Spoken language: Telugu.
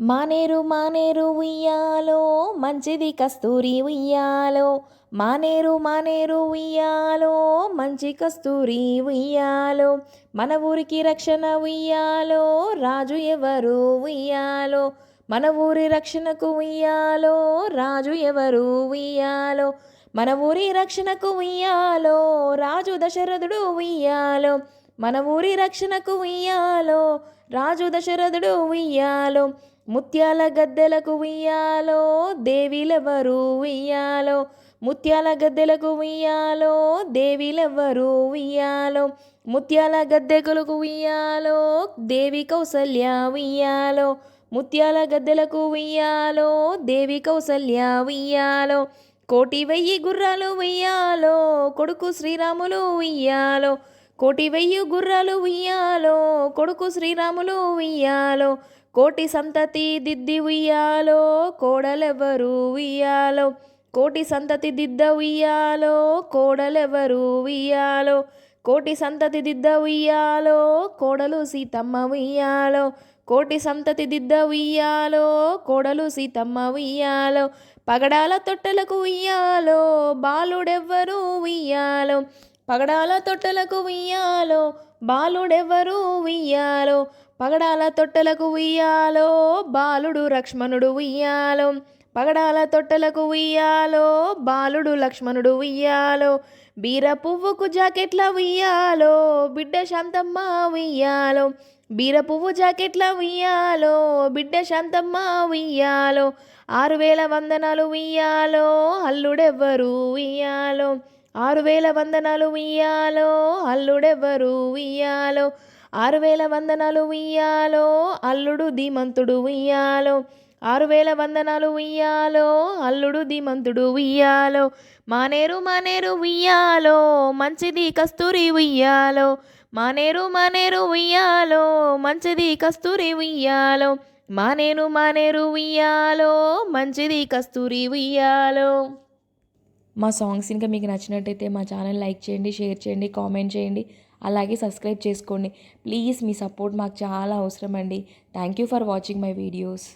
మానేరు మానేరు ఉయ్యాలో మంచిది కస్తూరి ఉయ్యాలో. మానేరు మానేరు ఉయ్యాలో మంచి కస్తూరి ఉయ్యాలో. మన ఊరికి రక్షణ ఉయ్యాలో రాజు ఎవరు ఉయ్యాలో? మన ఊరి రక్షణకు ఉయ్యాలో రాజు ఎవరు ఉయ్యాలో? మన ఊరి రక్షణకు ఉయ్యాలో రాజు దశరథుడు ఉయ్యాలో. మన ఊరి రక్షణకు ఉయ్యాలో రాజు దశరథుడు ఉయ్యాలో ముత్యాల గద్దెలకు ఉయ్యాలో దేవిలెవరు ఉయ్యాలో ముత్యాల గద్దెలకు ఉయ్యాలో దేవిలెవరు ఉయ్యాలో ముత్యాల గద్దెకులకు ఉయ్యాలో దేవి కౌసల్య ఉయ్యాలో ముత్యాల గద్దెలకు ఉయ్యాలో దేవి కౌసల్య ఉయ్యాలో కోటి వెయ్యి గుర్రాలు ఉయ్యాలో కొడుకు శ్రీరాములు ఉయ్యాలో కోటి వెయ్యి గుర్రాలు ఉయ్యాలో కొడుకు శ్రీరాములు ఉయ్యాలో కోటి సంతతి దిద్ది ఉయ్యాలో కోడలెవరు ఉయ్యాలో కోటి సంతతి దిద్ద ఉయ్యాలో కోడలెవరు ఉయ్యాలో కోటి సంతతి దిద్ద ఉయ్యాలో కోడలు సీతమ్మ ఉయ్యాలో కోటి సంతతి దిద్ద ఉయ్యాలో కోడలు సీతమ్మ ఉయ్యాలో పగడాల తొట్టెలకు ఉయ్యాలో బాలుడెవ్వరు ఉయ్యాలో పగడాల తొట్టలకు ఉయ్యాలో బాలుడెవ్వరు ఉయ్యాలో? పగడాల తొట్టలకు ఉయ్యాలో బాలుడు లక్ష్మణుడు ఉయ్యాలో. పగడాల తొట్టలకు ఉయ్యాలో బాలుడు లక్ష్మణుడు ఉయ్యాలో. బీర పువ్వుకు జాకెట్ల ఉయ్యాలో బిడ్డ శాంతమ్మ ఉయ్యాలో. బీర పువ్వు జాకెట్ల ఉయ్యాలో బిడ్డ శాంతమ్మ ఉయ్యాలో. ఆరు వేల వందనాలు ఉయ్యాలో అల్లుడెవ్వరు ఉయ్యాలో? ఆరు వేల వందనాలు ఉయ్యాలో అల్లుడెవ్వరు ఉయ్యాలో ఆరు వేల వందనాలు ఉయ్యాలో అల్లుడు ధీమంతుడు ఉయ్యాలో ఆరు వేల వందనాలు ఉయ్యాలో అల్లుడు ధీమంతుడు ఉయ్యాలో మానేరు మానేరు ఉయ్యాలో మంచిది కస్తూరి ఉయ్యాలో మానేరు మానేరు ఉయ్యాలో మంచిది కస్తూరి ఉయ్యాలో మానేరు మానేరు ఉయ్యాలో మంచిది కస్తూరి ఉయ్యాలో మా సాంగ్స్ ఇంకా మీకు నచ్చినట్టయితే మా ఛానల్ లైక్ చేయండి షేర్ చేయండి కామెంట్ చేయండి అలాగే సబ్స్క్రైబ్ చేసుకోండి. ప్లీజ్ మీ సపోర్ట్ మాకు చాలా అవసరం అండి thank you for watching my videos.